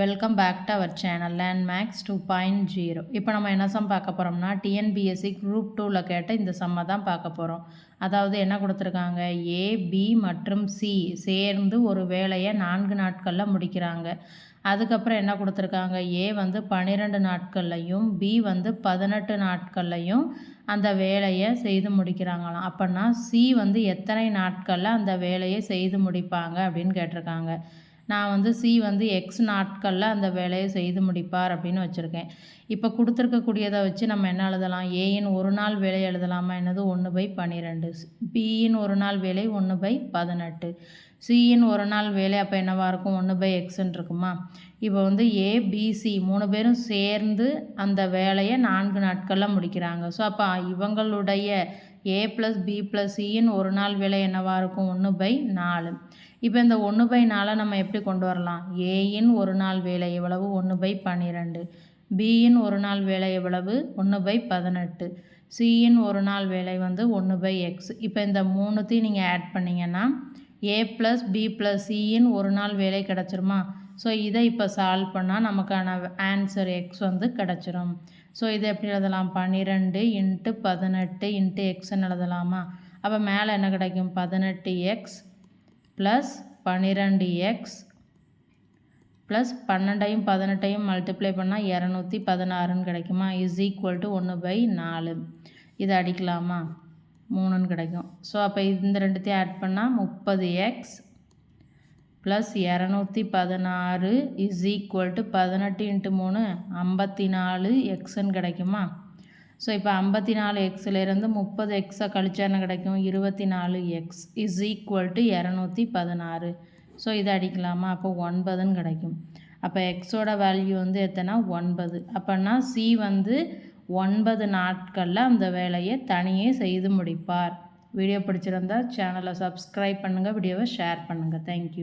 Welcome back to our channel land maths two point zero இப்போ நம்ம என்ன some பார்க்க போகிறோம்னா டிஎன்பிஎஸ்சி குரூப் டூவில் கேட்ட இந்த சம்மை தான் பார்க்க போகிறோம் அதாவது என்ன கொடுத்துருக்காங்க? ஏ பி மற்றும் சி சேர்ந்து ஒரு வேலையை நான்கு நாட்களில் முடிக்கிறாங்க. அதுக்கப்புறம் என்ன கொடுத்துருக்காங்க? ஏ வந்து பன்னிரெண்டு நாட்கள்லையும் பி வந்து பதினெட்டு நாட்கள்லையும் அந்த வேலையை செய்து முடிக்கிறாங்களாம். அப்படின்னா சி வந்து எத்தனை நாட்களில் அந்த வேலையை செய்து முடிப்பாங்க அப்படின்னு கேட்டிருக்காங்க. நான் வந்து சி வந்து எக்ஸ் நாட்களில் அந்த வேலையை செய்து முடிப்பார் அப்படின்னு வச்சுருக்கேன். இப்போ கொடுத்துருக்கக்கூடியதை வச்சு நம்ம என்ன எழுதலாம்? ஏயின் ஒரு நாள் வேலை எழுதலாமா? என்னது ஒன்று பை பன்னிரெண்டு பியின் ஒரு நாள் வேலை ஒன்று பை பதினெட்டு. சியின் ஒரு நாள் வேலை அப்போ என்னவாக இருக்கும்? ஒன்று பை எக்ஸ்ன்னு இருக்குமா? இப்போ வந்து ஏபிசி மூணு பேரும் சேர்ந்து அந்த வேலையை நான்கு நாட்களில் முடிக்கிறாங்க. ஸோ அப்போ இவங்களுடைய ஏ ப்ளஸ் பி ப்ளஸ் சியின் ஒரு நாள் வேலை என்னவாக இருக்கும்? ஒன்று பை நாலு. இப்போ இந்த ஒன்று பை நாளை நம்ம எப்படி கொண்டு வரலாம்? ஏயின் ஒரு நாள் வேலை எவ்வளவு? ஒன்று பை பன்னிரெண்டு பியின் ஒரு நாள் வேலை எவ்வளவு? ஒன்று பை பதினெட்டு. சியின் ஒரு நாள் வேலை வந்து ஒன்று பை எக்ஸ் இப்போ இந்த மூணுத்தையும் நீங்கள் ஆட் பண்ணிங்கன்னா ஏ ப்ளஸ் பி ப்ளஸ் சியின் ஒரு நாள் வேலை கிடச்சிருமா? ஸோ இதை இப்போ சால்வ் பண்ணால் நமக்கான ஆன்சர் எக்ஸ் வந்து கிடச்சிரும். ஸோ இதை எப்படி எழுதலாம்? பன்னிரெண்டு இன்ட்டு பதினெட்டு இன்ட்டு எக்ஸ்ன்னு எழுதலாமா? அப்போ மேலே என்ன கிடைக்கும்? பதினெட்டு எக்ஸ் ப்ளஸ் பன்னிரெண்டு எக்ஸ் ப்ளஸ் பன்னெண்டையும் பதினெட்டையும் மல்டிப்ளை பண்ணால் இரநூத்தி பதினாறுன்னு கிடைக்குமா? இஸ் ஈக்குவல் டு ஒன்று பை நாலு. இதை அடிக்கலாமா? மூணுன்னு கிடைக்கும். ஸோ அப்போ இந்த ரெண்டுத்தையும் ஆட் பண்ணால் முப்பது எக்ஸ் ப்ளஸ் இரநூத்தி பதினாறு இஸ் ஈக்குவல் டு பதினெட்டு இன்ட்டு மூணு ஐம்பத்தி நாலு எக்ஸுன்னு கிடைக்குமா? ஸோ இப்போ ஐம்பத்தி நாலு எக்ஸ்லேருந்து முப்பது எக்ஸை கழிச்சா என்ன கிடைக்கும்? இருபத்தி நாலு எக்ஸ் இஸ் ஈக்குவல் டு இரநூத்தி பதினாறு. ஸோ இதை அடிக்கலாமா? அப்போ ஒன்பதுன்னு கிடைக்கும். அப்போ எக்ஸோட வேல்யூ வந்து எத்தனை? ஒன்பது. அப்போன்னா சி வந்து ஒன்பது நாட்களில் அந்த வேலையை தனியே செய்து முடிப்பார். வீடியோ பிடிச்சிருந்தா சேனலை சப்ஸ்கிரைப் பண்ணுங்கள் வீடியோவை ஷேர் பண்ணுங்கள் தேங்க்யூ